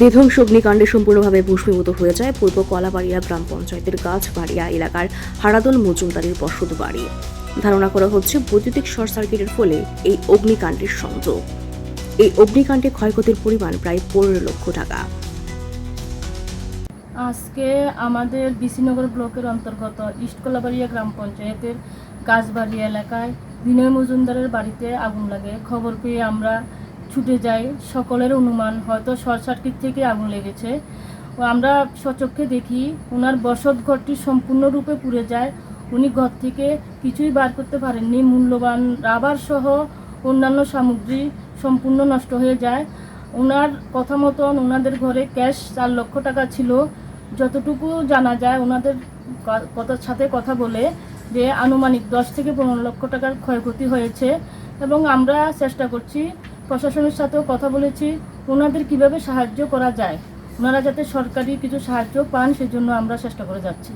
বিধ্বংস অগ্নিকাণ্ডে সম্পূর্ণভাবে ভূষ্মীভূত হয়ে যায় পূর্ব কলাবাড়িয়া গ্রাম পঞ্চায়েতের গাছবাড়িয়া এলাকার হারাদল মজুমদারের বসত বাড়ি। ধারণা করা হচ্ছে বৈদ্যুতিক শর্ট সার্কিটের ফলে এই অগ্নিকাণ্ডের সংযোগ। এই অগ্নিকাণ্ডে ক্ষয়ক্ষতির পরিমাণ প্রায় পনেরো লক্ষ টাকা। আজকে আমাদের বিশিনগর ব্লকের অন্তর্গত ইস্টকলাবাড়িয়া গ্রাম পঞ্চায়েতের গাছবাড়ি এলাকায় বিনয় মজুমদারের বাড়িতে আগুন লাগে। খবর পেয়ে আমরা ছুটে যায়, সকলের অনুমান। হয়তো শর্ট সার্কিট থেকে আগুন লেগেছে। আমরা সচক্ষে দেখি ওনার বসত ঘরটি সম্পূর্ণরূপে পুড়ে যায়। উনি ঘর থেকে কিছুই বার করতে পারেননি। মূল্যবান রাবার সহ অন্যান্য সামগ্রী সম্পূর্ণ নষ্ট হয়ে যায়। ওনার কথা মতন ওনাদের ঘরে ক্যাশ চার লক্ষ টাকা ছিল। যতটুকু জানা যায় ওনাদের কথার সাথে কথা বলে যে আনুমানিক দশ থেকে পনেরো লক্ষ টাকার ক্ষয়ক্ষতি হয়েছে। এবং আমরা চেষ্টা করছি প্রশাসনের সাথেও কথা বলেছি। ওনাদের কীভাবে সাহায্য করা যায়? ওনারা যাতে সরকারি কিছু সাহায্য পান, সেজন্য আমরা চেষ্টা করে যাচ্ছি।